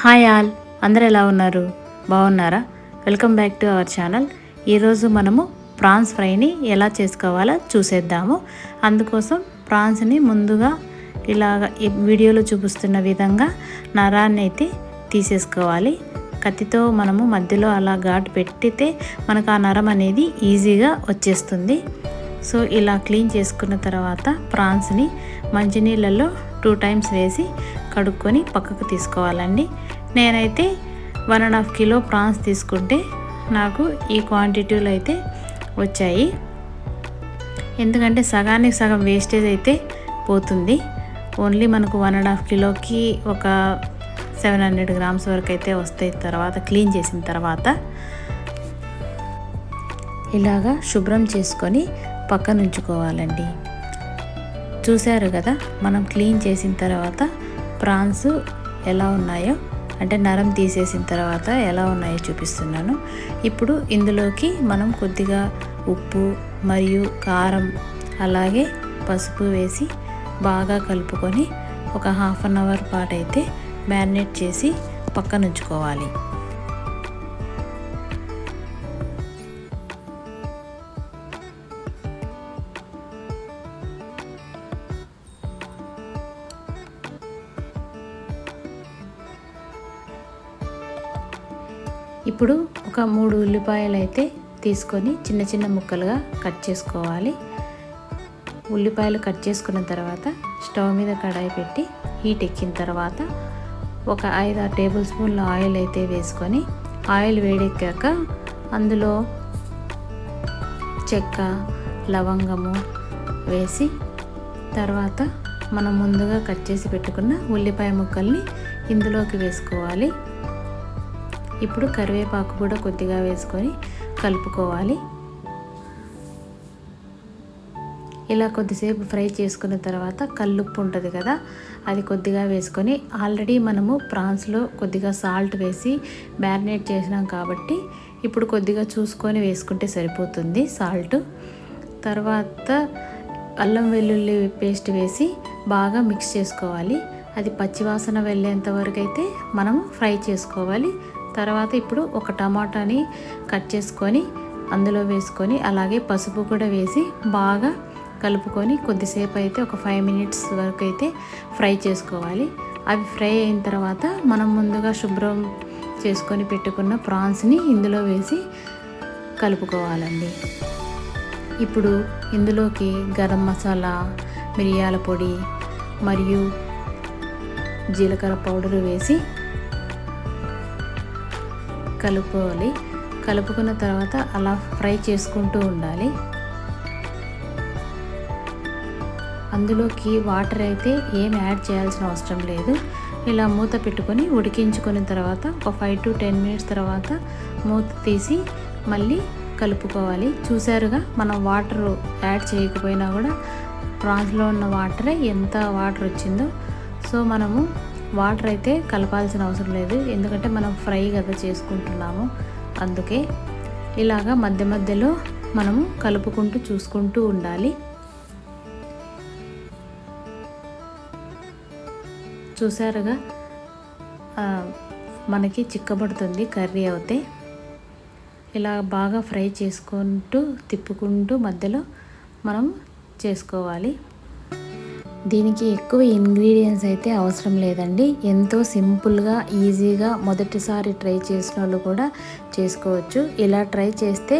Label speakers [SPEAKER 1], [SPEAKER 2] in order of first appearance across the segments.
[SPEAKER 1] Hi all. అందరు ఎలా ఉన్నారు? బాగున్నారా? Welcome back to our channel. ఈరోజు మనము ప్రాన్స్ ఫ్రైని ఎలా చేసుకోవాలో చూసేద్దాము. అందుకోసం ప్రాన్స్ని ముందుగా ఇలాగ వీడియోలో చూపిస్తున్న విధంగా నరాన్ని అయితే తీసేసుకోవాలి. కత్తితో మనము మధ్యలో అలా ఘాటు పెట్టితే మనకు ఆ నరం అనేది ఈజీగా వచ్చేస్తుంది. సో ఇలా క్లీన్ చేసుకున్న తర్వాత ప్రాన్స్ని మంచినీళ్ళల్లో టూ టైమ్స్ వేసి కడుక్కొని పక్కకు తీసుకోవాలండి. నేనైతే one and half kilo prawns తీసుకుంటే నాకు ఈ క్వాంటిటీలో అయితే వచ్చాయి. ఎందుకంటే సగానికి సగం వేస్టేజ్ అయితే పోతుంది. ఓన్లీ మనకు వన్ అండ్ హాఫ్ కిలోకి ఒక సెవెన్ హండ్రెడ్ గ్రామ్స్ వరకు అయితే వస్తాయి తర్వాత క్లీన్ చేసిన తర్వాత. ఇలాగా శుభ్రం చేసుకొని పక్కన ఉంచుకోవాలండి చూశారు కదా మనం క్లీన్ చేసిన తర్వాత ప్రాన్స్ ఎలా ఉన్నాయో అంటే నరం తీసేసిన తర్వాత ఎలా ఉన్నాయో చూపిస్తున్నాను. ఇప్పుడు ఇందులోకి మనం కొద్దిగా ఉప్పు మరియు కారం అలాగే పసుపు వేసి బాగా కలుపుకొని ఒక హాఫ్ అన్ అవర్ పాటు అయితే మ్యారినేట్ చేసి పక్కన ఇప్పుడు ఒక మూడు ఉల్లిపాయలు అయితే తీసుకొని చిన్న చిన్న ముక్కలుగా కట్ చేసుకోవాలి. ఉల్లిపాయలు కట్ చేసుకున్న తర్వాత స్టవ్ మీద కడాయి పెట్టి హీట్ ఎక్కిన తర్వాత ఒక ఐదు ఆరు టేబుల్ స్పూన్ల ఆయిల్ అయితే వేసుకొని ఆయిల్ వేడెక్కాక అందులో చెక్క లవంగము వేసి తర్వాత మనం ముందుగా కట్ చేసి పెట్టుకున్న ఉల్లిపాయ ముక్కల్ని ఇందులోకి వేసుకోవాలి. ఇప్పుడు కరివేపాకు కూడా కొద్దిగా వేసుకొని కలుపుకోవాలి. ఇలా కొద్దిసేపు ఫ్రై చేసుకున్న తర్వాత కల్లుప్పు ఉంటుంది కదా అది కొద్దిగా వేసుకొని ఆల్రెడీ మనము ప్రాన్స్లో కొద్దిగా సాల్ట్ వేసి మ్యారినేట్ చేసినాం కాబట్టి ఇప్పుడు కొద్దిగా చూసుకొని వేసుకుంటే సరిపోతుంది సాల్ట్. తర్వాత అల్లం వెల్లుల్లి పేస్ట్ వేసి బాగా మిక్స్ చేసుకోవాలి. అది పచ్చివాసన వెళ్ళేంత వరకు అయితే మనం ఫ్రై చేసుకోవాలి. తర్వాత ఇప్పుడు ఒక టమాటాని కట్ చేసుకొని అందులో వేసుకొని అలాగే పసుపు కూడా వేసి బాగా కలుపుకొని కొద్దిసేపు అయితే ఒక ఫైవ్ మినిట్స్ వరకు అయితే ఫ్రై చేసుకోవాలి. అవి ఫ్రై అయిన తర్వాత మనం ముందుగా శుభ్రం చేసుకొని పెట్టుకున్న ప్రాన్స్ని ఇందులో వేసి కలుపుకోవాలండి. ఇప్పుడు ఇందులోకి గరం మసాలా మిరియాల పొడి మరియు జీలకర్ర పౌడర్ వేసి కలుపుకోవాలి. కలుపుకున్న తర్వాత అలా ఫ్రై చేసుకుంటూ ఉండాలి. అందులోకి వాటర్ అయితే ఏం యాడ్ చేయాల్సిన అవసరం లేదు. ఇలా మూత పెట్టుకొని ఉడికించుకున్న తర్వాత ఒక ఫైవ్ టు టెన్ మినిట్స్ తర్వాత మూత తీసి మళ్ళీ కలుపుకోవాలి. చూసారుగా మనం వాటర్ యాడ్ చేయకపోయినా కూడా ప్రాన్స్లో ఉన్న వాటరే ఎంత వాటర్ వచ్చిందో. సో మనము వాటర్ అయితే కలపాల్సిన అవసరం లేదు. ఎందుకంటే మనం ఫ్రై కదా చేసుకుంటున్నాము. అందుకే ఇలాగా మధ్య మధ్యలో మనము కలుపుకుంటూ చూసుకుంటూ ఉండాలి. చూసారుగా? మనకి చిక్కబడుతుంది కర్రీ అయితే. ఇలా బాగా ఫ్రై చేసుకుంటూ తిప్పుకుంటూ మధ్యలో మనం చేసుకోవాలి. దీనికి ఎక్కువ ఇంగ్రీడియంట్స్ అయితే అవసరం లేదండి. ఎంతో సింపుల్గా ఈజీగా మొదటిసారి ట్రై చేసిన వాళ్ళు కూడా చేసుకోవచ్చు. ఇలా ట్రై చేస్తే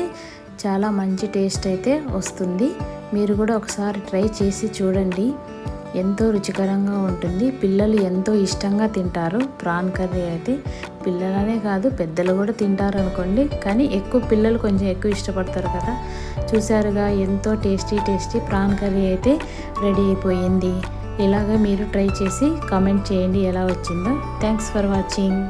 [SPEAKER 1] చాలా మంచి టేస్ట్ అయితే వస్తుంది. మీరు కూడా ఒకసారి ట్రై చేసి చూడండి. ఎంతో రుచికరంగా ఉంటుంది. పిల్లలు ఎంతో ఇష్టంగా తింటారు. ప్రాన్ కర్రీ అయితే పిల్లలనే కాదు పెద్దలు కూడా తింటారు అనుకోండి కానీ ఎక్కువ పిల్లలు కొంచెం ఎక్కువ ఇష్టపడతారు కదా. చూసారుగా ఎంతో టేస్టీ టేస్టీ ప్రాన్ కర్రీ అయితే రెడీ అయిపోయింది. ఇలాగ మీరు ట్రై చేసి కామెంట్ చేయండి ఎలా వచ్చిందో. Thanks for watching.